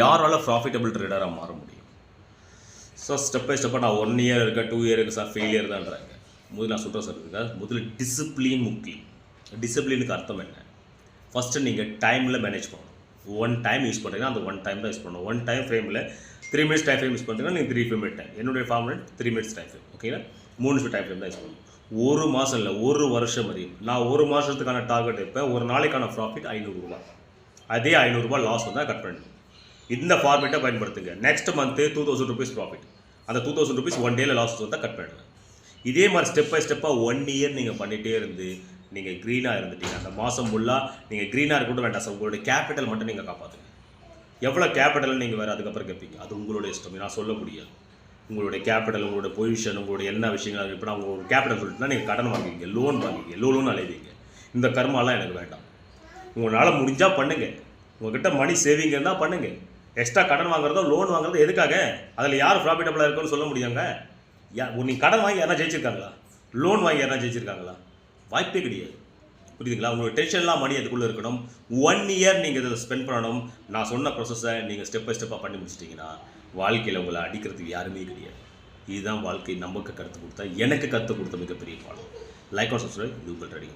யாரால் ப்ராஃபிட்டபிள் ட்ரேடராக மாற முடியும்? ஸோ ஸ்டெப் பை ஸ்டெப்பாக நான் ஒன் இயர் இருக்கா டூ இயர் இருக்கு சார் ஃபெயிலியர் தான்றாங்க. முதல்ல நான் சொல்கிறேன் சார் இருக்கா முதல்ல டிசிப்ளின் முக்கியம். டிசிப்ளினுக்கு அர்த்தம் என்ன? ஃபஸ்ட்டு நீங்கள் டைமில் மேனேஜ் பண்ணணும். ஒன் டைம் யூஸ் பண்ணுறீங்கன்னா அந்த ஒன் டைம் தான் யூஸ் பண்ணணும். ஒன் டைம் ஃப்ரேமில் three minutes time frame use பண்ணுறீங்கன்னா நீங்கள் த்ரீ ஃப்ரேம் டைம் என்னுடைய formulate three minutes time frame ஓகேங்களா மூணு நிமிஷம் டைம் ஃப்ரேம் தான் யூஸ் பண்ணணும். ஒரு மாதம் இல்லை ஒரு வருஷம் வரையும் நான் ஒரு மாதத்துக்கான டார்கெட் வைப்பேன். ஒரு நாளைக்கான ப்ராஃபிட் ஐநூறுரூவா அதே ஐநூறுரூவா லாஸ் வந்தால் கட் பண்ணணும் இந்த ஃபார்மேட்டை பயன்படுத்துங்க. Next month two thousand rupees profit அந்த டூ தௌசண்ட் ருபீஸ் ஒன் டேயில் லாஸ் வந்தால் கட் பண்ணுவேன் இதே மாதிரி ஸ்டெப் பை ஸ்டெப்பாக ஒன் இயர் நீங்கள் பண்ணிகிட்டே இருந்து நீங்கள் க்ரீனாக இருந்துட்டீங்க. அந்த மாதம் ஃபுல்லாக நீங்கள் க்ரீனாக இருக்கட்டும் வேண்டாம் சார். உங்களுடைய கேபிட்டல் மட்டும் நீங்கள் காப்பாற்றுங்க எவ்வளோ கேபிட்டல் நீங்கள் வேறு அதுக்கப்புறம் கேட்பீங்க அது உங்களுடைய இஷ்டம். நான் சொல்ல முடியாது. உங்களுடைய கேபிட்டல் உங்களுடைய பொசிஷன் உங்களுடைய என்ன விஷயங்கள் இப்போ நான் உங்களோட கேபிட்டல் சொல்லிட்டுனா நீங்கள் கடன் வாங்குவீங்க லோன் வாங்குவீங்க லோ லோன் அலைவீங்க. இந்த கர்மாலாம் எனக்கு வேண்டாம். உங்களால் முடிஞ்சால் பண்ணுங்கள் உங்கள்கிட்ட மணி சேவிங் இருந்தால் பண்ணுங்கள் எக்ஸ்ட்ரா கடன் வாங்குறதோ லோன் வாங்குறதோ எதுக்காக? அதில் யார் ப்ராஃபிட்டபுளாக இருக்குன்னு சொல்ல முடியாங்க? யா நீங்கள் கடன் வாங்கி யாரா ஜெயிச்சிருக்காங்களா? லோன் வாங்கி யாரா ஜெயிச்சிருக்காங்களா? வாய்ப்பே கிடையாது. புரியுதுங்களா? உங்களுக்கு டென்ஷன்லாம் மணி அதுக்குள்ளே இருக்கணும். ஒன் இயர் நீங்கள் இதை ஸ்பெண்ட் பண்ணணும். நான் சொன்ன ப்ரொசஸை நீங்கள் ஸ்டெப் பை ஸ்டெப்பாக பண்ணி முடிச்சிட்டிங்கன்னா வாழ்க்கையில் உங்களை அடிக்கிறதுக்கு யாருமே கிடையாது. இதுதான் வாழ்க்கை. நமக்கு கற்றுக் கொடுத்தா எனக்கு கற்றுக் கொடுத்த மிகப்பெரிய பாடம். லைக் ஆன் சப்ஸ்கிரைப் இது உங்கள் ரெடி